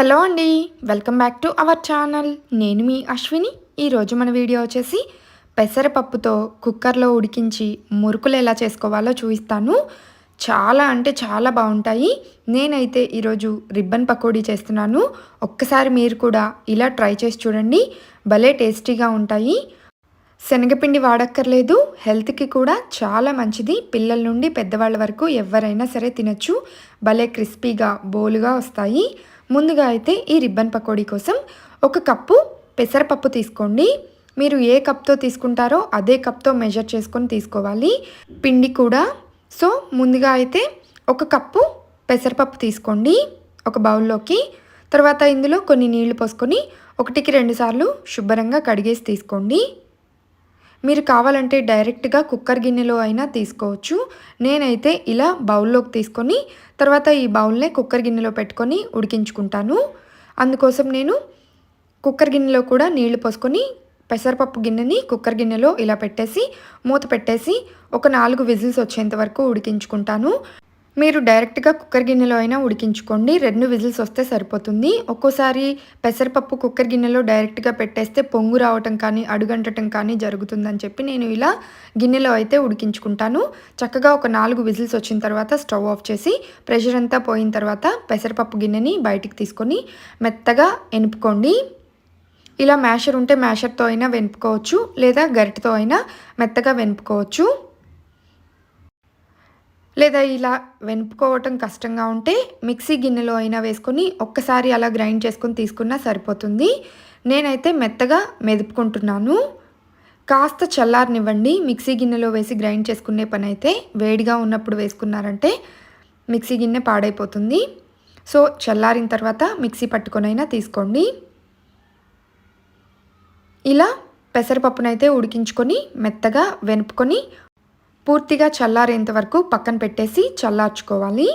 Hello అండి welcome back to our channel. నేను మీ అశ్విని. ఈరోజు మన వీడియో వచ్చేసి పెసరపప్పుతో కుక్కర్లో ఉడికించి మురుకులు ఎలా చేసుకోవాలో చూపిస్తాను. చాలా అంటే చాలా బాగుంటాయి. నేనైతే ఈరోజు రిబ్బన్ పకోడీ చేస్తున్నాను. ఒక్కసారి మీరు కూడా ఇలా ట్రై చేసి చూడండి. భలే టేస్టీగా ఉంటాయి. శనగపిండి వాడక్కర్లేదు. హెల్త్కి కూడా చాలా మంచిది. పిల్లల నుండి పెద్దవాళ్ళ వరకు ఎవరైనా సరే తినచ్చు. భలే క్రిస్పీగా బోలుగా వస్తాయి. ముందుగా అయితే ఈ రిబ్బన్ పకోడీ కోసం ఒక కప్పు పెసరపప్పు తీసుకోండి. మీరు ఏ కప్తో తీసుకుంటారో అదే కప్తో మెజర్ చేసుకొని తీసుకోవాలి. పిండి కూడా. సో ముందుగా అయితే ఒక కప్పు పెసరపప్పు తీసుకోండి ఒక బౌల్లోకి. తర్వాత ఇందులో కొన్ని నీళ్ళు పోసుకొని ఒకటికి రెండుసార్లు శుభ్రంగా కడిగేసి తీసుకోండి. మీరు కావాలంటే డైరెక్ట్గా కుక్కర్ గిన్నెలో అయినా తీసుకోవచ్చు. నేనైతే ఇలా బౌల్లోకి తీసుకొని తర్వాత ఈ బౌల్నే కుక్కర్ గిన్నెలో పెట్టుకొని ఉడికించుకుంటాను. అందుకోసం నేను కుక్కర్ గిన్నెలో కూడా నీళ్ళు పోసుకొని పెసరపప్పు గిన్నెని కుక్కర్ గిన్నెలో ఇలా పెట్టేసి మూత పెట్టేసి ఒక నాలుగు విజిల్స్ వచ్చేంత వరకు ఉడికించుకుంటాను. మీరు డైరెక్ట్గా కుక్కర్ గిన్నెలో అయినా ఉడికించుకోండి. రెండు విజిల్స్ వస్తే సరిపోతుంది. ఒక్కోసారి పెసరపప్పు కుక్కర్ గిన్నెలో డైరెక్ట్గా పెట్టేస్తే పొంగు రావటం కానీ అడుగంటటం కానీ జరుగుతుందని చెప్పి నేను ఇలా గిన్నెలో అయితే ఉడికించుకుంటాను. చక్కగా ఒక నాలుగు విజిల్స్ వచ్చిన తర్వాత స్టవ్ ఆఫ్ చేసి ప్రెషర్ అంతా పోయిన తర్వాత పెసరపప్పు గిన్నెని బయటికి తీసుకొని మెత్తగా ఎనుపుకోండి. ఇలా మ్యాషర్ ఉంటే మ్యాషర్తో అయినా వెనుపుకోవచ్చు. లేదా గరిటతో అయినా మెత్తగా వెనుపుకోవచ్చు. లేదా ఇలా వెనుపుకోవటం కష్టంగా ఉంటే మిక్సీ గిన్నెలో అయినా వేసుకొని ఒక్కసారి అలా గ్రైండ్ చేసుకొని తీసుకున్నా సరిపోతుంది. నేనైతే మెత్తగా మెదుపుకుంటున్నాను. కాస్త చల్లారనివ్వండి. మిక్సీ గిన్నెలో వేసి గ్రైండ్ చేసుకునే పని అయితే వేడిగా ఉన్నప్పుడు వేసుకున్నారంటే మిక్సీ గిన్నె పాడైపోతుంది. సో చల్లారిన తర్వాత మిక్సీ పట్టుకొనైనా తీసుకోండి. ఇలా పెసరపప్పునైతే ఉడికించుకొని మెత్తగా వెనుపుకొని పూర్తిగా చల్లారేంత వరకు పక్కన పెట్టేసి చల్లార్చుకోవాలి.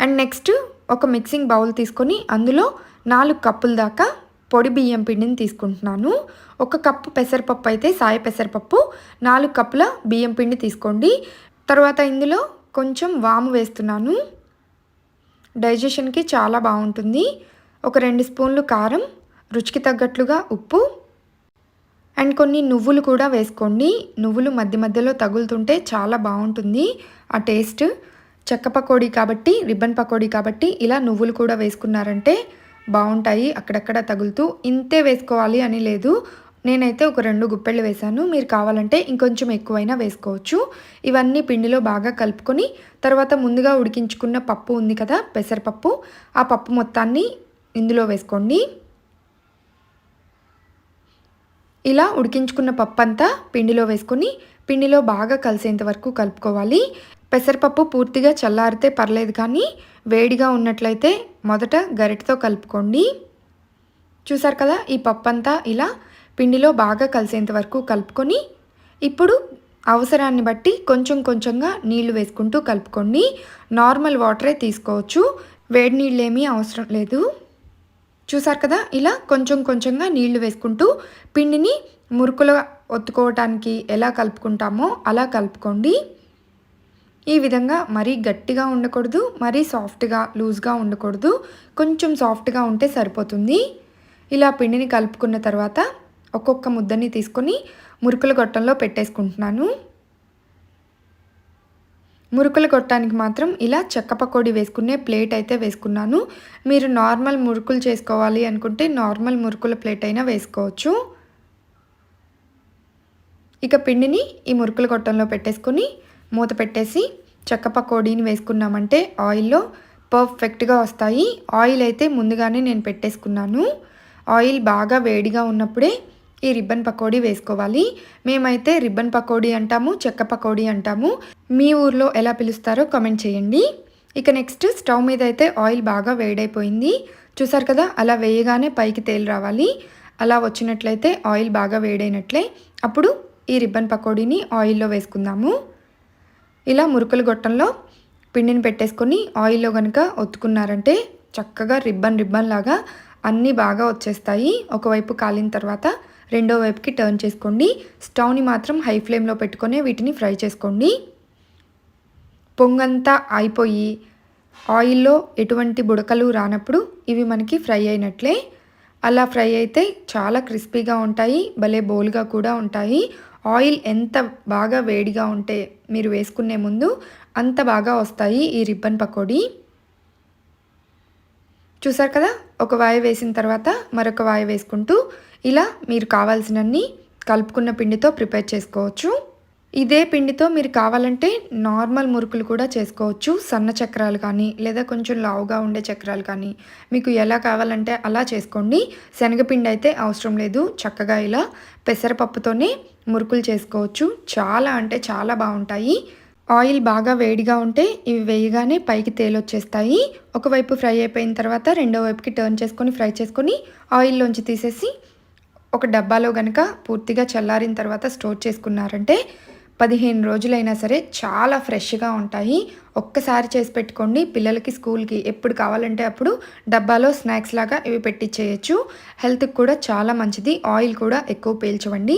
అండ్ నెక్స్ట్ ఒక మిక్సింగ్ బౌల్ తీసుకొని అందులో నాలుగు కప్పుల దాకా పొడి బియ్యం పిండిని తీసుకుంటున్నాను. ఒక కప్పు పెసరపప్పు అయితే సాయ పెసరపప్పు నాలుగు కప్పుల బియ్యం పిండి తీసుకోండి. తర్వాత ఇందులో కొంచెం వాము వేస్తున్నాను. డైజెషన్కి చాలా బాగుంటుంది. ఒక రెండు స్పూన్లు కారం రుచికి తగ్గట్లుగా ఉప్పు అండ్ కొన్ని నువ్వులు కూడా వేసుకోండి. నువ్వులు మధ్య మధ్యలో తగులుతుంటే చాలా బాగుంటుంది ఆ టేస్ట్. చెక్క పకోడీ కాబట్టి రిబ్బన్ పకోడీ కాబట్టి ఇలా నువ్వులు కూడా వేసుకున్నారంటే బాగుంటాయి అక్కడక్కడ తగులుతూ. ఇంతే వేసుకోవాలి అని లేదు. నేనైతే ఒక రెండు గుప్పెళ్ళు వేశాను. మీరు కావాలంటే ఇంకొంచెం ఎక్కువైనా వేసుకోవచ్చు. ఇవన్నీ పిండిలో బాగా కలుపుకొని తర్వాత ముందుగా ఉడికించుకున్న పప్పు ఉంది కదా పెసరపప్పు. ఆ పప్పు మొత్తాన్ని ఇందులో వేసుకోండి. ఇలా ఉడికించుకున్న పప్పు అంతా పిండిలో వేసుకొని పిండిలో బాగా కలిసేంత వరకు కలుపుకోవాలి. పెసరపప్పు పూర్తిగా చల్లారితే పర్లేదు కానీ వేడిగా ఉన్నట్లయితే మొదట గరిటతో కలుపుకోండి. చూసారు కదా ఈ పప్పు అంతా ఇలా పిండిలో బాగా కలిసేంత వరకు కలుపుకొని ఇప్పుడు అవసరాన్ని బట్టి కొంచెం కొంచెంగా నీళ్ళు వేసుకుంటూ కలుపుకోండి. నార్మల్ వాటరే తీసుకోవచ్చు. వేడి నీళ్ళు ఏమీ అవసరం లేదు. చూసారు కదా? ఇలా కొంచెం కొంచెంగా నీళ్ళు వేసుకుంటూ పిండిని మురుకులు ఒత్తుకోవటానికి ఎలా కలుపుకుంటామో అలా కలుపుకోండి. ఈ విధంగా మరీ గట్టిగా ఉండకూడదు మరీ సాఫ్ట్గా లూజ్గా ఉండకూడదు. కొంచెం సాఫ్ట్గా ఉంటే సరిపోతుంది. ఇలా పిండిని కలుపుకున్న తర్వాత ఒక్కొక్క ముద్దని తీసుకొని మురుకుల గొట్టంలో పెట్టేసుకుంటున్నాను. మురుకులు కొట్టడానికి మాత్రం ఇలా చెక్క పకోడీ వేసుకునే ప్లేట్ అయితే వేసుకున్నాను. మీరు నార్మల్ మురుకులు చేసుకోవాలి అనుకుంటే నార్మల్ మురుకుల ప్లేట్ అయినా వేసుకోవచ్చు. ఇక పిండిని ఈ మురుకుల కొట్టంలో పెట్టేసుకొని మూత పెట్టేసి చెక్క పకోడీని వేసుకున్నామంటే ఆయిల్లో పర్ఫెక్ట్గా వస్తాయి. ఆయిల్ అయితే ముందుగానే నేను పెట్టేసుకున్నాను. ఆయిల్ బాగా వేడిగా ఉన్నప్పుడే ఈ రిబ్బన్ పకోడీ వేసుకోవాలి. మేమైతే రిబ్బన్ పకోడీ అంటాము చెక్క పకోడీ అంటాము. మీ ఊర్లో ఎలా పిలుస్తారో కామెంట్ చేయండి. ఇక నెక్స్ట్ స్టవ్ మీద అయితే ఆయిల్ బాగా వేడైపోయింది. చూసారు కదా అలా వేయగానే పైకి తేలి రావాలి. అలా వచ్చినట్లయితే ఆయిల్ బాగా వేడైనట్లే. అప్పుడు ఈ రిబ్బన్ పకోడీని ఆయిల్లో వేసుకుందాము. ఇలా మురుకుల గొట్టంలో పిండిని పెట్టేసుకొని ఆయిల్లో కనుక ఒత్తుకున్నారంటే చక్కగా రిబ్బన్ రిబ్బన్ లాగా అన్నీ బాగా వచ్చేస్తాయి. ఒకవైపు కాలిన తర్వాత రెండో వైపుకి టర్న్ చేసుకోండి. స్టవ్ని మాత్రం హై ఫ్లేమ్లో పెట్టుకొని వీటిని ఫ్రై చేసుకోండి. పొంగంతా అయిపోయి ఆయిల్లో ఎటువంటి బుడకలు రానప్పుడు ఇవి మనకి ఫ్రై అయినట్లే. అలా ఫ్రై అయితే చాలా క్రిస్పీగా ఉంటాయి భలే బోల్గా కూడా ఉంటాయి. ఆయిల్ ఎంత బాగా వేడిగా ఉంటే మీరు వేసుకునే ముందు అంత బాగా వస్తాయి ఈ రిబ్బన్ పకోడీ. చూసారు కదా? ఒక వాయ వేసిన తర్వాత మరొక వాయ వేసుకుంటూ ఇలా మీరు కావాల్సినన్ని కలుపుకున్న పిండితో ప్రిపేర్ చేసుకోవచ్చు. ఇదే పిండితో మీరు కావాలంటే నార్మల్ మురుకులు కూడా చేసుకోవచ్చు. సన్న చక్రాలు కానీ లేదా కొంచెం లావుగా ఉండే చక్రాలు కానీ. మీకు ఎలా కావాలంటే అలా చేసుకోండి. శనగపిండి అయితే అవసరం లేదు. చక్కగా ఇలా పెసరపప్పుతోనే మురుకులు చేసుకోవచ్చు. చాలా అంటే చాలా బాగుంటాయి. ఆయిల్ బాగా వేడిగా ఉంటే ఇవి వేయగానే పైకి తేలొచ్చేస్తాయి. ఒకవైపు ఫ్రై అయిపోయిన తర్వాత రెండో వైపుకి టర్న్ చేసుకొని ఫ్రై చేసుకొని ఆయిల్లోంచి తీసేసి ఒక డబ్బాలో కనుక పూర్తిగా చల్లారిన తర్వాత స్టోర్ చేసుకున్నారంటే పదిహేను రోజులైనా సరే చాలా ఫ్రెష్గా ఉంటాయి. ఒక్కసారి చేసి పెట్టుకోండి. పిల్లలకి స్కూల్కి ఎప్పుడు కావాలంటే అప్పుడు డబ్బాలో స్నాక్స్ లాగా ఇవి పెట్టించేయచ్చు హెల్త్కి కూడా చాలా మంచిది. ఆయిల్ కూడా ఎక్కువ పీల్చవండి.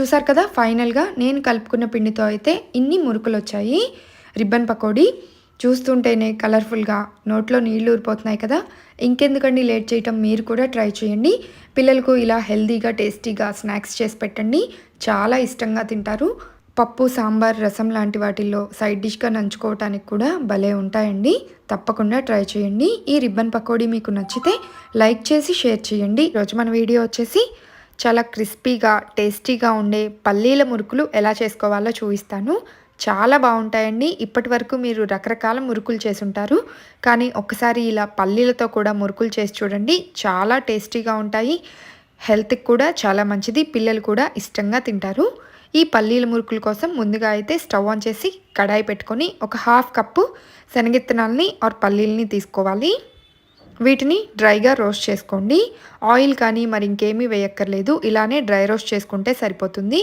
చూసారు కదా ఫైనల్గా నేను కలుపుకున్న పిండితో అయితే ఇన్ని మురుకులు వచ్చాయి రిబ్బన్ పకోడీ చూస్తుంటేనే కలర్ఫుల్గా నోట్లో నీళ్ళు ఊరిపోతున్నాయి కదా. ఇంకెందుకండి లేట్ చేయటం? మీరు కూడా ట్రై చేయండి. పిల్లలకు ఇలా హెల్తీగా టేస్టీగా స్నాక్స్ చేసి పెట్టండి. చాలా ఇష్టంగా తింటారు. పప్పు సాంబార్ రసం లాంటి వాటిల్లో సైడ్ డిష్గా నంచుకోవటానికి కూడా భలే ఉంటాయండి. తప్పకుండా ట్రై చేయండి. ఈ రిబ్బన్ పకోడీ మీకు నచ్చితే లైక్ చేసి షేర్ చేయండి. ఈరోజు మన వీడియో వచ్చేసి చాలా క్రిస్పీగా టేస్టీగా ఉండే పల్లీల మురుకులు ఎలా చేసుకోవాలో చూపిస్తాను. చాలా బాగుంటాయండి. ఇప్పటి వరకు మీరు రకరకాల మురుకులు చేసుంటారు. కానీ ఒక్కసారి ఇలా పల్లీలతో కూడా మురుకులు చేసి చూడండి. చాలా టేస్టీగా ఉంటాయి. హెల్త్కి కూడా చాలా మంచిది. పిల్లలు కూడా ఇష్టంగా తింటారు. ఈ పల్లీల మురుకుల కోసం ముందుగా అయితే స్టవ్ ఆన్ చేసి కడాయి పెట్టుకొని ఒక హాఫ్ కప్పు శనగిత్తనాలని ఆర్ పల్లీలని తీసుకోవాలి. వీటిని డ్రైగా రోస్ట్ చేసుకోండి. ఆయిల్ కానీ మరి ఇంకేమీ వేయక్కర్లేదు. ఇలానే డ్రై రోస్ట్ చేసుకుంటే సరిపోతుంది.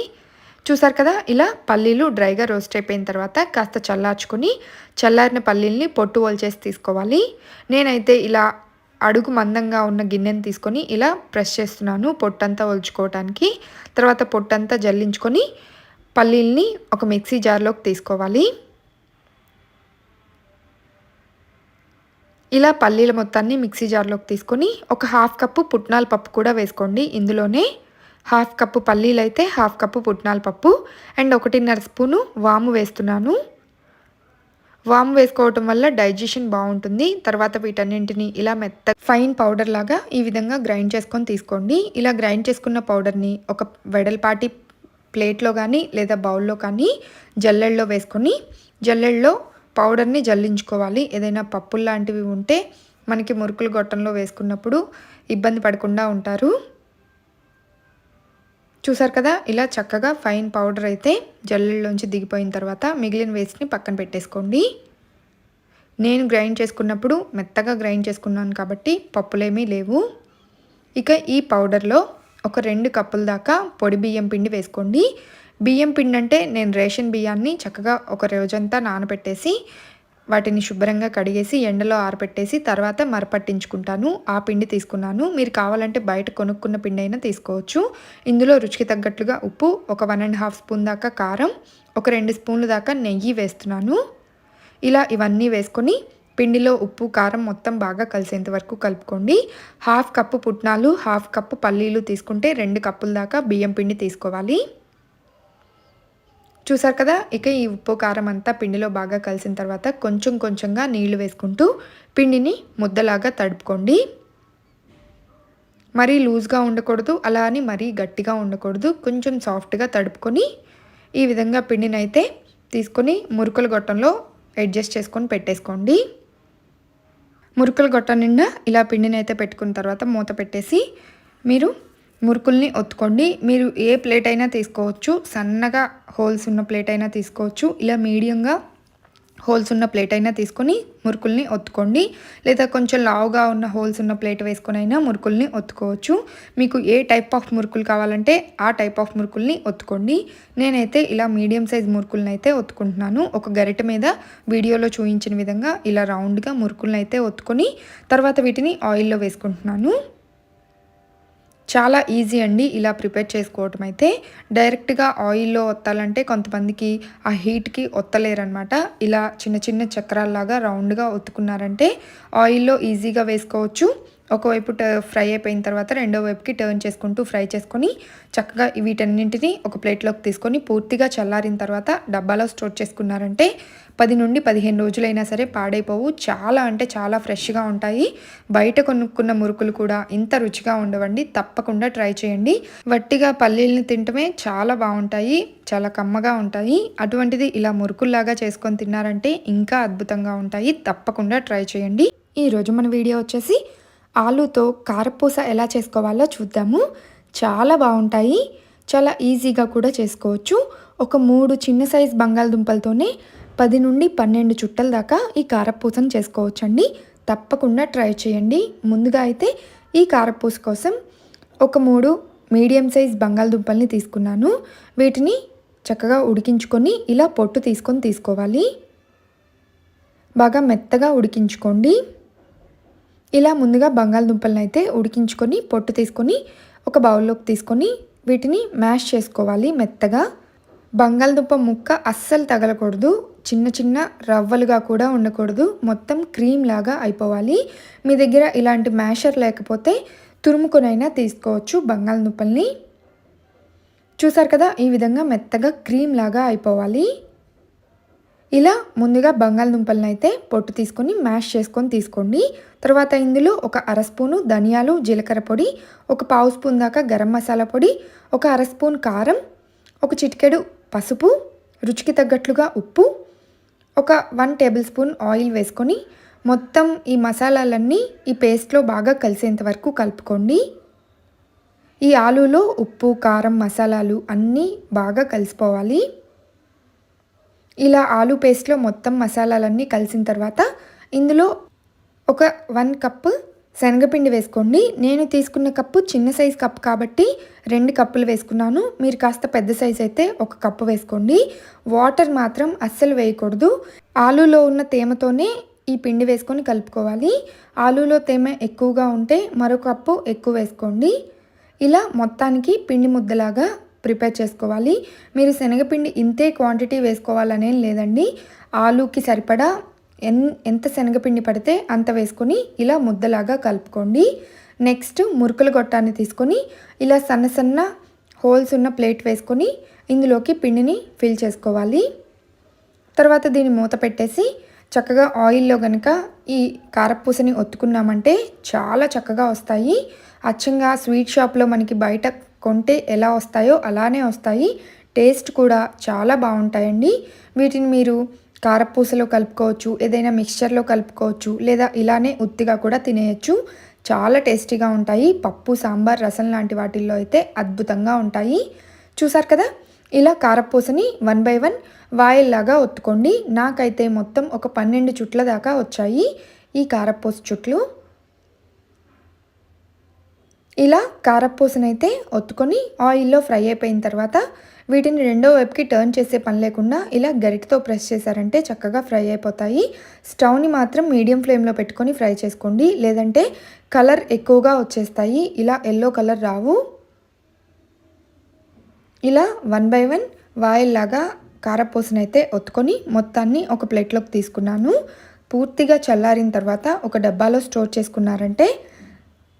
చూసారు కదా? ఇలా పల్లీలు డ్రైగా రోస్ట్ అయిపోయిన తర్వాత కాస్త చల్లార్చుకుని చల్లారిన పల్లీల్ని పొట్టు వల్చేసి తీసుకోవాలి. నేనైతే ఇలా అడుగు మందంగా ఉన్న గిన్నెని తీసుకొని ఇలా ప్రెస్ చేస్తున్నాను పొట్టంతా ఒలుచుకోవటానికి. తర్వాత పొట్టంతా జల్లించుకొని పల్లీల్ని ఒక మిక్సీ జార్లోకి తీసుకోవాలి. ఇలా పల్లీల మొత్తాన్ని మిక్సీ జార్లోకి తీసుకొని ఒక హాఫ్ కప్పు పుట్నాల పప్పు కూడా వేసుకోండి ఇందులోనే. హాఫ్ కప్పు పల్లీలు అయితే హాఫ్ కప్పు పుట్నాల పప్పు అండ్ ఒకటిన్నర స్పూను వాము వేస్తున్నాను. వామ్ వేసుకోవటం వల్ల డైజెషన్ బాగుంటుంది. తర్వాత వీటన్నింటిని ఇలా మెత్త ఫైన్ పౌడర్ లాగా ఈ విధంగా గ్రైండ్ చేసుకొని తీసుకోండి. ఇలా గ్రైండ్ చేసుకున్న పౌడర్ని ఒక వెడల్పాటి ప్లేట్లో కానీ లేదా బౌల్లో కానీ జల్లెల్లో వేసుకొని జల్లెల్లో పౌడర్ని జల్లించుకోవాలి. ఏదైనా పప్పులు లాంటివి ఉంటే మనకి మురుకులు గొట్టంలో వేసుకున్నప్పుడు ఇబ్బంది పడకుండా ఉంటారు. చూసారు కదా ఇలా చక్కగా ఫైన్ పౌడర్ అయితే జల్లుల్లోంచి దిగిపోయిన తర్వాత మిగిలిన వేస్ట్ని పక్కన పెట్టేసుకోండి. నేను గ్రైండ్ చేసుకున్నప్పుడు మెత్తగా గ్రైండ్ చేసుకున్నాను కాబట్టి పప్పులేమీ లేవు. ఇక ఈ పౌడర్లో ఒక రెండు కప్పుల దాకా పొడి బియ్యం పిండి వేసుకోండి. బియ్యం పిండి అంటే నేను రేషన్ బియ్యాన్ని చక్కగా ఒక రోజంతా నానబెట్టేసి వాటిని శుభ్రంగా కడిగేసి ఎండలో ఆరబెట్టేసి తర్వాత మరపట్టించుకుంటాను. ఆ పిండి తీసుకున్నాను. మీరు కావాలంటే బయట కొనుక్కున్న పిండి అయినా తీసుకోవచ్చు. ఇందులో రుచికి తగ్గట్లుగా ఉప్పు ఒక వన్ అండ్ హాఫ్ స్పూన్ దాకా కారం ఒక రెండు స్పూన్లు దాకా నెయ్యి వేస్తున్నాను. ఇలా ఇవన్నీ వేసుకొని పిండిలో ఉప్పు కారం మొత్తం బాగా కలిసేంత వరకు కలుపుకోండి. హాఫ్ కప్పు పుట్నాలు హాఫ్ కప్పు పల్లీలు తీసుకుంటే రెండు కప్పుల దాకా బియ్యం పిండి తీసుకోవాలి. చూసారు కదా? ఇక ఈ ఉప్పు కారం అంతా పిండిలో బాగా కలిసిన తర్వాత కొంచెం కొంచెంగా నీళ్ళు వేసుకుంటూ పిండిని ముద్దలాగా తడుపుకోండి. మరీ లూజ్గా ఉండకూడదు అలా అని మరీ గట్టిగా ఉండకూడదు. కొంచెం సాఫ్ట్గా తడుపుకొని ఈ విధంగా పిండిని అయితే తీసుకొని మురుకుల గొట్టంలో అడ్జస్ట్ చేసుకొని పెట్టేసుకోండి. మురుకుల గొట్టం నిండా ఇలా పిండిని అయితే పెట్టుకున్న తర్వాత మూత పెట్టేసి మీరు మురుకుల్ని ఒత్తుకోండి. మీరు ఏ ప్లేట్ అయినా తీసుకోవచ్చు. సన్నగా హోల్స్ ఉన్న ప్లేట్ అయినా తీసుకోవచ్చు. ఇలా మీడియంగా హోల్స్ ఉన్న ప్లేట్ అయినా తీసుకొని మురుకుల్ని ఒత్తుకోండి. లేదా కొంచెం లావుగా ఉన్న హోల్స్ ఉన్న ప్లేట్ వేసుకొని అయినా మురుకుల్ని ఒత్తుకోవచ్చు. మీకు ఏ టైప్ ఆఫ్ మురుకులు కావాలంటే ఆ టైప్ ఆఫ్ మురుకుల్ని ఒత్తుకోండి. నేనైతే ఇలా మీడియం సైజ్ మురుకుల్ని అయితే ఒత్తుకుంటున్నాను. ఒక గరిట మీద వీడియోలో చూపించిన విధంగా ఇలా రౌండ్గా మురుకుల్ని అయితే ఒత్తుకొని తర్వాత వీటిని ఆయిల్లో వేసుకుంటున్నాను. చాలా ఈజీ అండి ఇలా ప్రిపేర్ చేసుకోవటం అయితే. డైరెక్ట్గా ఆయిల్లో ఒత్తాలంటే కొంతమందికి ఆ హీట్కి ఒత్తలేరనమాట ఇలా చిన్న చిన్న చక్రాల్లాగా రౌండ్గా ఒత్తుకున్నారంటే ఆయిల్లో ఈజీగా వేసుకోవచ్చు. ఒకవైపు ఫ్రై అయిపోయిన తర్వాత రెండో వైపుకి టర్న్ చేసుకుంటూ ఫ్రై చేసుకొని చక్కగా వీటన్నింటినీ ఒక ప్లేట్లోకి తీసుకొని పూర్తిగా చల్లారిన తర్వాత డబ్బాలో స్టోర్ చేసుకున్నారంటే పది నుండి పదిహేను రోజులైనా సరే పాడైపోవు. చాలా అంటే చాలా ఫ్రెష్గా ఉంటాయి. బయట కొనుక్కున్న మురుకులు కూడా ఇంత రుచిగా ఉండవండి. తప్పకుండా ట్రై చేయండి. వట్టిగా పల్లీలను తింటమే చాలా బాగుంటాయి. చాలా కమ్మగా ఉంటాయి. అటువంటిది ఇలా మురుకుల్లాగా చేసుకొని తిన్నారంటే ఇంకా అద్భుతంగా ఉంటాయి. తప్పకుండా ట్రై చేయండి. ఈరోజు మన వీడియో వచ్చేసి ఆలూతో కారపూస ఎలా చేసుకోవాలో చూద్దాము. చాలా బాగుంటాయి. చాలా ఈజీగా కూడా చేసుకోవచ్చు. ఒక మూడు చిన్న సైజ్ బంగాళదుంపలతోనే పది నుండి పన్నెండు చుట్టల దాకా ఈ కారపూసను చేసుకోవచ్చండి. తప్పకుండా ట్రై చేయండి. ముందుగా అయితే ఈ కారపూస కోసం ఒక మూడు మీడియం సైజ్ బంగాళదుంపల్ని తీసుకున్నాను. వీటిని చక్కగా ఉడికించుకొని ఇలా పొట్టు తీసుకొని తీసుకోవాలి. బాగా మెత్తగా ఉడికించుకోండి. ఇలా ముందుగా బంగాళదుంపలను అయితే ఉడికించుకొని పొట్టు తీసుకొని ఒక బౌల్లోకి తీసుకొని వీటిని మ్యాష్ చేసుకోవాలి మెత్తగా. బంగాళదుంప ముక్క అస్సలు తగలకూడదు. చిన్న చిన్న రవ్వలుగా కూడా ఉండకూడదు. మొత్తం క్రీమ్ లాగా అయిపోవాలి. మీ దగ్గర ఇలాంటి మ్యాషర్ లేకపోతే తురుముకొనైనా తీసుకోవచ్చు బంగాళదుంపల్ని. చూసారు కదా ఈ విధంగా మెత్తగా క్రీమ్ లాగా అయిపోవాలి. ఇలా ముందుగా బంగాళదుంపలను అయితే పొట్టు తీసుకొని మ్యాష్ చేసుకొని తీసుకోండి. తర్వాత ఇందులో ఒక అర స్పూను ధనియాలు జీలకర్ర పొడి ఒక పావు స్పూన్ దాకా గరం మసాలా పొడి ఒక అర స్పూన్ కారం ఒక చిటికెడు పసుపు రుచికి తగ్గట్లుగా ఉప్పు ఒక వన్ టేబుల్ స్పూన్ ఆయిల్ వేసుకొని మొత్తం ఈ మసాలాలన్నీ ఈ పేస్ట్లో బాగా కలిసేంత వరకు కలుపుకోండి. ఈ ఆలూలో ఉప్పు కారం మసాలాలు అన్నీ బాగా కలిసిపోవాలి. ఇలా ఆలు పేస్ట్లో మొత్తం మసాలాలన్నీ కలిసిన తర్వాత ఇందులో ఒక వన్ కప్పు శనగపిండి వేసుకోండి. నేను తీసుకున్న కప్పు చిన్న సైజ్ కప్ కాబట్టి రెండు కప్పులు వేసుకున్నాను. మీరు కాస్త పెద్ద సైజ్ అయితే ఒక కప్పు వేసుకోండి. వాటర్ మాత్రం అస్సలు వేయకూడదు. ఆలూలో ఉన్న తేమతోనే ఈ పిండి వేసుకొని కలుపుకోవాలి. ఆలూలో తేమ ఎక్కువగా ఉంటే మరో కప్పు ఎక్కువ వేసుకోండి. ఇలా మొత్తానికి పిండి ముద్దలాగా ప్రిపేర్ చేసుకోవాలి. మీరు శనగపిండి ఇంతే క్వాంటిటీ వేసుకోవాలనేం లేదండి. ఆలూకి సరిపడా ఎన్ ఎంత శనగపిండి పడితే అంత వేసుకొని ఇలా ముద్దలాగా కలుపుకోండి. నెక్స్ట్ మురుకుల గొట్టాన్ని తీసుకొని ఇలా సన్న సన్న హోల్స్ ఉన్న ప్లేట్ వేసుకొని ఇందులోకి పిండిని ఫిల్ చేసుకోవాలి. తర్వాత దీన్ని మూత పెట్టేసి చక్కగా ఆయిల్లో కనుక ఈ కారపూసని ఒత్తుకున్నామంటే చాలా చక్కగా వస్తాయి. అచ్చంగా స్వీట్ షాప్లో మనకి బయట కొంటే ఎలా వస్తాయో అలానే వస్తాయి. టేస్ట్ కూడా చాలా బాగుంటాయండి. వీటిని మీరు కారపూసలో కలుపుకోవచ్చు ఏదైనా మిక్స్చర్లో కలుపుకోవచ్చు లేదా ఇలానే ఉత్తిగా కూడా తినేయచ్చు. చాలా టేస్టీగా ఉంటాయి. పప్పు సాంబార్ రసం లాంటి వాటిల్లో అయితే అద్భుతంగా ఉంటాయి. చూసారు కదా? ఇలా కారపూసని వన్ బై వన్ వాయిల్లాగా ఒత్తుకోండి. నాకైతే మొత్తం ఒక పన్నెండు చుట్ల దాకా వచ్చాయి ఈ కారపూస చుట్లు. ఇలా కారపూసనైతే ఒత్తుకొని ఆయిల్లో ఫ్రై అయిపోయిన తర్వాత వీటిని రెండో వైపుకి టర్న్ చేసే పని లేకుండా ఇలా గరిటతో ప్రెస్ చేశారంటే చక్కగా ఫ్రై అయిపోతాయి. స్టవ్ని మాత్రం మీడియం ఫ్లేమ్లో పెట్టుకొని ఫ్రై చేసుకోండి. లేదంటే కలర్ ఎక్కువగా వచ్చేస్తాయి. ఇలా ఎల్లో కలర్ రావు. ఇలా వన్ బై వన్ వాయిల్లాగా కారపూసనైతే ఒత్తుకొని మొత్తాన్ని ఒక ప్లేట్లోకి తీసుకున్నాను. పూర్తిగా చల్లారిన తర్వాత ఒక డబ్బాలో స్టోర్ చేసుకున్నారంటే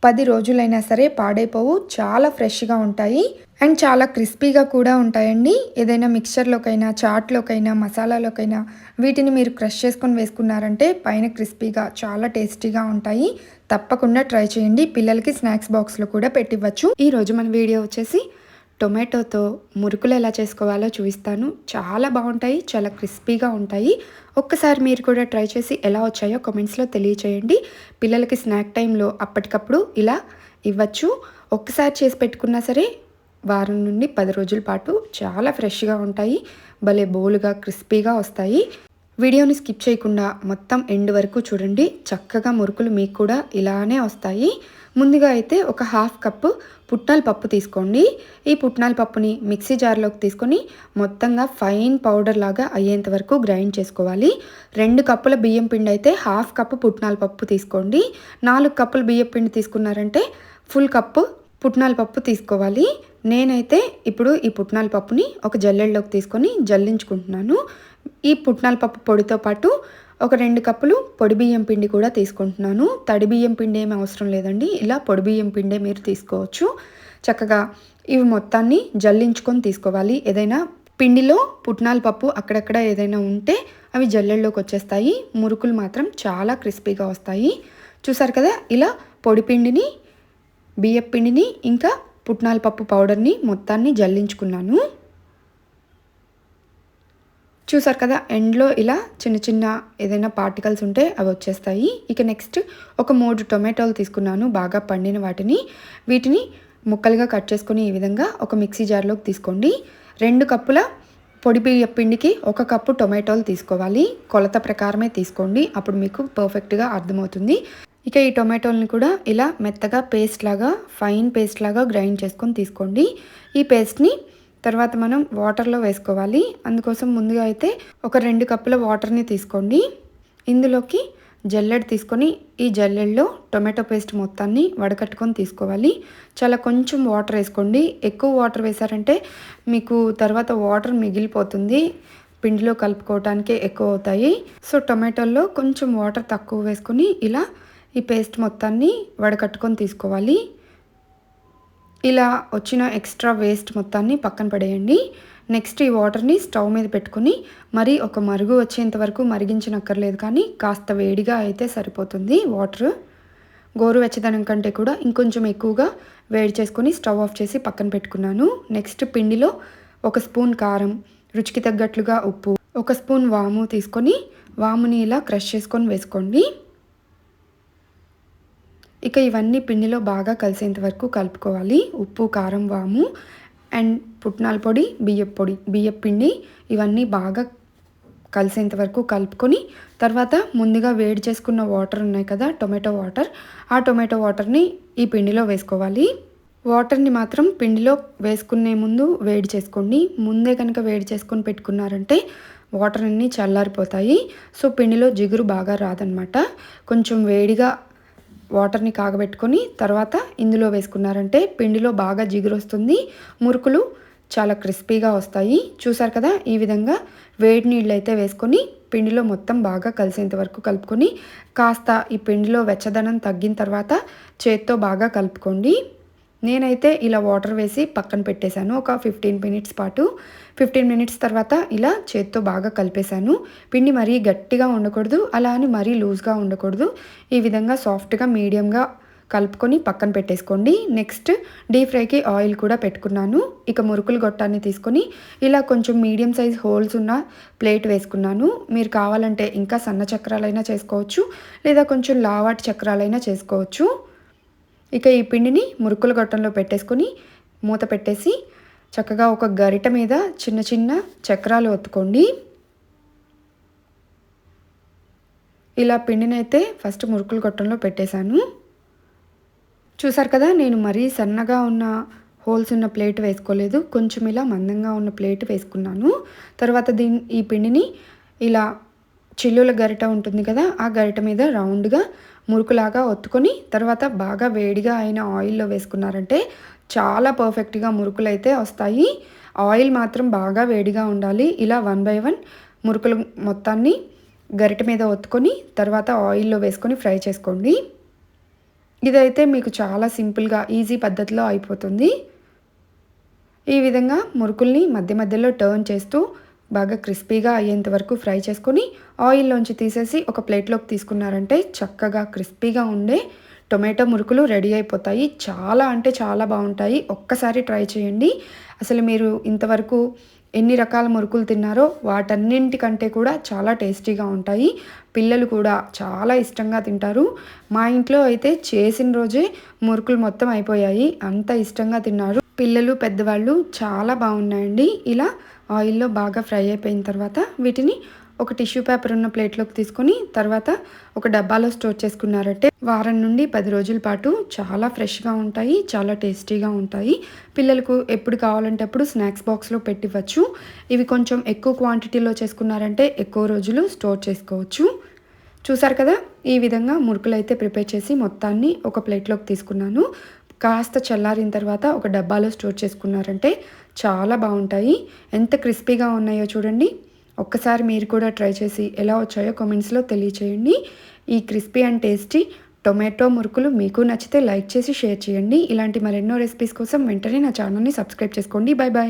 పది రోజులైనా సరే పాడైపోవు చాలా ఫ్రెష్గా ఉంటాయి. అండ్ చాలా క్రిస్పీగా కూడా ఉంటాయండి. ఏదైనా మిక్చర్లోకైనా చాట్లోకైనా మసాలాలోకైనా వీటిని మీరు క్రష్ చేసుకొని వేసుకున్నారంటే పైన క్రిస్పీగా చాలా టేస్టీగా ఉంటాయి. తప్పకుండా ట్రై చేయండి. పిల్లలకి స్నాక్స్ బాక్స్లో కూడా పెట్టివ్వచ్చు. ఈరోజు మన వీడియో వచ్చేసి టొమాటోతో మురుకులు ఎలా చేసుకోవాలో చూపిస్తాను. చాలా బాగుంటాయి చాలా క్రిస్పీగా ఉంటాయి. ఒక్కసారి మీరు కూడా ట్రై చేసి ఎలా వచ్చాయో కమెంట్స్లో తెలియచేయండి. పిల్లలకి స్నాక్ టైంలో అప్పటికప్పుడు ఇలా ఇవ్వచ్చు. ఒక్కసారి చేసి పెట్టుకున్నా సరే వారం నుండి పది రోజుల పాటు చాలా ఫ్రెష్గా ఉంటాయి. భలే బోలుగా క్రిస్పీగా వస్తాయి. వీడియోని స్కిప్ చేయకుండా మొత్తం ఎండ్ వరకు చూడండి. చక్కగా మురుకులు మీకు కూడా ఇలానే వస్తాయి. ముందుగా అయితే ఒక హాఫ్ కప్పు పుట్నాల పప్పు తీసుకోండి. ఈ పుట్నాల పప్పుని మిక్సీ జార్లోకి తీసుకొని మొత్తంగా ఫైన్ పౌడర్ లాగా అయ్యేంత వరకు గ్రైండ్ చేసుకోవాలి. రెండు కప్పుల బియ్యం పిండి అయితే హాఫ్ కప్పు పుట్నాల పప్పు తీసుకోండి. నాలుగు కప్పుల బియ్యం పిండి తీసుకున్నారంటే ఫుల్ కప్పు పుట్నాల పప్పు తీసుకోవాలి. నేనైతే ఇప్పుడు ఈ పుట్నాల పప్పుని ఒక జల్లెడలోకి తీసుకొని జల్లించుకుంటున్నాను. ఈ పుట్నాల పప్పు పొడితో పాటు ఒక రెండు కప్పులు పొడి బియ్యం పిండి కూడా తీసుకుంటున్నాను. తడి బియ్యం పిండి ఏమి అవసరం లేదండి. ఇలా పొడి బియ్యం పిండే మీరు తీసుకోవచ్చు. చక్కగా ఇవి మొత్తాన్ని జల్లించుకొని తీసుకోవాలి. ఏదైనా పిండిలో పుట్నాల పప్పు అక్కడక్కడ ఏదైనా ఉంటే అవి జల్లెల్లోకి వచ్చేస్తాయి. మురుకులు మాత్రం చాలా క్రిస్పీగా వస్తాయి. చూసారు కదా ఇలా పొడి పిండిని బియ్యపిండిని ఇంకా పుట్నాల పప్పు పౌడర్ని మొత్తాన్ని జల్లించుకున్నాను. చూసారు కదా ఎండ్లో ఇలా చిన్న చిన్న ఏదైనా పార్టికల్స్ ఉంటే అవి వచ్చేస్తాయి. ఇక నెక్స్ట్ ఒక మూడు టొమాటోలు తీసుకున్నాను బాగా పండిన వాటిని. వీటిని ముక్కలుగా కట్ చేసుకొని ఈ విధంగా ఒక మిక్సీ జార్లోకి తీసుకోండి. రెండు కప్పుల పొడి పిండికి ఒక కప్పు టొమాటోలు తీసుకోవాలి. కొలత ప్రకారమే తీసుకోండి అప్పుడు మీకు పర్ఫెక్ట్గా అర్థమవుతుంది. ఇక ఈ టొమాటోల్ని కూడా ఇలా మెత్తగా పేస్ట్ లాగా ఫైన్ పేస్ట్ లాగా గ్రైండ్ చేసుకొని తీసుకోండి. ఈ పేస్ట్ని తర్వాత మనం వాటర్లో వేసుకోవాలి. అందుకోసం ముందుగా అయితే ఒక రెండు కప్పుల వాటర్ని తీసుకోండి. ఇందులోకి జల్లెడ తీసుకొని ఈ జల్లెడలో టొమాటో పేస్ట్ మొత్తాన్ని వడకట్టుకొని తీసుకోవాలి. చాలా కొంచెం వాటర్ వేసుకోండి. ఎక్కువ వాటర్ వేశారంటే మీకు తర్వాత వాటర్ మిగిలిపోతుంది. పిండిలో కలుపుకోవటానికే ఎక్కువ అవుతాయి. సో టొమాటోల్లో కొంచెం వాటర్ తక్కువ వేసుకొని ఇలా ఈ పేస్ట్ మొత్తాన్ని వడకట్టుకొని తీసుకోవాలి. ఇలా వచ్చిన ఎక్స్ట్రా వేస్ట్ మొత్తాన్ని పక్కన పడేయండి. నెక్స్ట్ ఈ వాటర్ని స్టవ్ మీద పెట్టుకుని మరి ఒక మరుగు వచ్చేంత వరకు మరిగించనక్కర్లేదు కానీ కాస్త వేడిగా అయితే సరిపోతుంది వాటర్. గోరువెచ్చదనం కంటే కూడా ఇంకొంచెం ఎక్కువగా వేడి చేసుకొని స్టవ్ ఆఫ్ చేసి పక్కన పెట్టుకున్నాను. నెక్స్ట్ పిండిలో ఒక స్పూన్ కారం రుచికి తగ్గట్లుగా ఉప్పు ఒక స్పూన్ వాము తీసుకొని వాముని ఇలా క్రష్ చేసుకొని వేసుకోండి. ఇక ఇవన్నీ పిండిలో బాగా కలిసేంత వరకు కలుపుకోవాలి. ఉప్పు కారం వాము అండ్ పుట్నాల పొడి బియ్యపు పొడి బియ్యం పిండి ఇవన్నీ బాగా కలిసేంత వరకు కలుపుకొని తర్వాత ముందుగా వేడి చేసుకున్న వాటర్ ఉన్నాయి కదా టొమాటో వాటర్. ఆ టొమాటో వాటర్ని ఈ పిండిలో వేసుకోవాలి. వాటర్ని మాత్రం పిండిలో వేసుకునే ముందు వేడి చేసుకోండి. ముందే కనుక వేడి చేసుకొని పెట్టుకున్నారంటే వాటర్ అన్నీ చల్లారిపోతాయి. సో పిండిలో జిగురు బాగా రాదనమాట. కొంచెం వేడిగా వాటర్ని కాగబెట్టుకొని తర్వాత ఇందులో వేసుకున్నారంటే పిండిలో బాగా జిగురొస్తుంది. మురుకులు చాలా క్రిస్పీగా వస్తాయి. చూసారు కదా ఈ విధంగా వేడి నీళ్ళు అయితే వేసుకొని పిండిలో మొత్తం బాగా కలిసేంత వరకు కలుపుకొని కాస్త ఈ పిండిలో వెచ్చదనం తగ్గిన తర్వాత చేత్తో బాగా కలుపుకోండి. నేనైతే ఇలా వాటర్ వేసి పక్కన పెట్టేశాను. ఒక ఫిఫ్టీన్ మినిట్స్ పాటు. ఫిఫ్టీన్ మినిట్స్ తర్వాత ఇలా చేత్తో బాగా కలిపేశాను. పిండి మరీ గట్టిగా ఉండకూడదు అలా అని మరీ లూజ్గా ఉండకూడదు. ఈ విధంగా సాఫ్ట్గా మీడియంగా కలుపుకొని పక్కన పెట్టేసుకోండి. నెక్స్ట్ డీప్ ఫ్రైకి ఆయిల్ కూడా పెట్టుకున్నాను. ఇక మురుకులు గొట్టాన్ని తీసుకొని ఇలా కొంచెం మీడియం సైజ్ హోల్స్ ఉన్న ప్లేట్ వేసుకున్నాను. మీరు కావాలంటే ఇంకా సన్న చక్రాలైనా చేసుకోవచ్చు లేదా కొంచెం లావాటి చక్రాలైనా చేసుకోవచ్చు. ఇక ఈ పిండిని మురుకుల గొట్టంలో పెట్టేసుకొని మూత పెట్టేసి చక్కగా ఒక గరిట మీద చిన్న చిన్న చక్రాలు ఒత్తుకోండి. ఇలా పిండినైతే ఫస్ట్ మురుకుల గొట్టంలో పెట్టేశాను. చూసారు కదా నేను మరీ సన్నగా ఉన్న హోల్స్ ఉన్న ప్లేట్ వేసుకోలేదు. కొంచెం ఇలా మందంగా ఉన్న ప్లేట్ వేసుకున్నాను. తర్వాత దీని ఈ పిండిని ఇలా చిల్లుల గరిట ఉంటుంది కదా ఆ గరిట మీద రౌండ్గా మురుకులాగా ఒత్తుకొని తర్వాత బాగా వేడిగా అయిన ఆయిల్లో వేసుకున్నారంటే చాలా పర్ఫెక్ట్గా మురుకులు అయితే వస్తాయి. ఆయిల్ మాత్రం బాగా వేడిగా ఉండాలి. ఇలా వన్ బై వన్ మురుకులు మొత్తాన్ని గరిట మీద ఒత్తుకొని తర్వాత ఆయిల్లో వేసుకొని ఫ్రై చేసుకోండి. ఇదైతే మీకు చాలా సింపుల్గా ఈజీ పద్ధతిలో అయిపోతుంది. ఈ విధంగా మురుకుల్ని మధ్య మధ్యలో టర్న్ చేస్తూ బాగా క్రిస్పీగా అయ్యేంత వరకు ఫ్రై చేసుకొని ఆయిల్లోంచి తీసేసి ఒక ప్లేట్లోకి తీసుకున్నారంటే చక్కగా క్రిస్పీగా ఉండే టొమాటో మురుకులు రెడీ అయిపోతాయి. చాలా అంటే చాలా బాగుంటాయి. ఒక్కసారి ట్రై చేయండి. అసలు మీరు ఇంతవరకు ఎన్ని రకాల మురుకులు తిన్నారో వాటన్నింటికంటే కూడా చాలా టేస్టీగా ఉంటాయి. పిల్లలు కూడా చాలా ఇష్టంగా తింటారు. మా ఇంట్లో అయితే చేసిన రోజే మురుకులు మొత్తం అయిపోయాయి. అంత ఇష్టంగా తిన్నారు. పిల్లలు పెద్దవాళ్ళు చాలా బాగున్నాయండి. ఇలా ఆయిల్లో బాగా ఫ్రై అయిపోయిన తర్వాత వీటిని ఒక టిష్యూ పేపర్ ఉన్న ప్లేట్లోకి తీసుకొని తర్వాత ఒక డబ్బాలో స్టోర్ చేసుకున్నారంటే వారం నుండి పది రోజుల పాటు చాలా ఫ్రెష్గా ఉంటాయి చాలా టేస్టీగా ఉంటాయి. పిల్లలకు ఎప్పుడు కావాలంటే అప్పుడు స్నాక్స్ బాక్స్లో పెట్టివచ్చు ఇవి కొంచెం ఎక్కువ క్వాంటిటీలో చేసుకున్నారంటే ఎక్కువ రోజులు స్టోర్ చేసుకోవచ్చు. చూసారు కదా ఈ విధంగా మురుకులు అయితే ప్రిపేర్ చేసి మొత్తాన్ని ఒక ప్లేట్లోకి తీసుకున్నాను. కాస్త చల్లారిన తర్వాత ఒక డబ్బాలో స్టోర్ చేసుకున్నారంటే చాలా బాగుంటాయి. ఎంత క్రిస్పీగా ఉన్నాయో చూడండి. ఒక్కసారి మీరు కూడా ట్రై చేసి ఎలా వచ్చాయో కామెంట్స్లో తెలియచేయండి. ఈ క్రిస్పీ అండ్ టేస్టీ టొమాటో మురుకులు మీకు నచ్చితే లైక్ చేసి షేర్ చేయండి. ఇలాంటి మరెన్నో రెసిపీస్ కోసం వెంటనే నా ఛానల్ని సబ్స్క్రైబ్ చేసుకోండి. Bye bye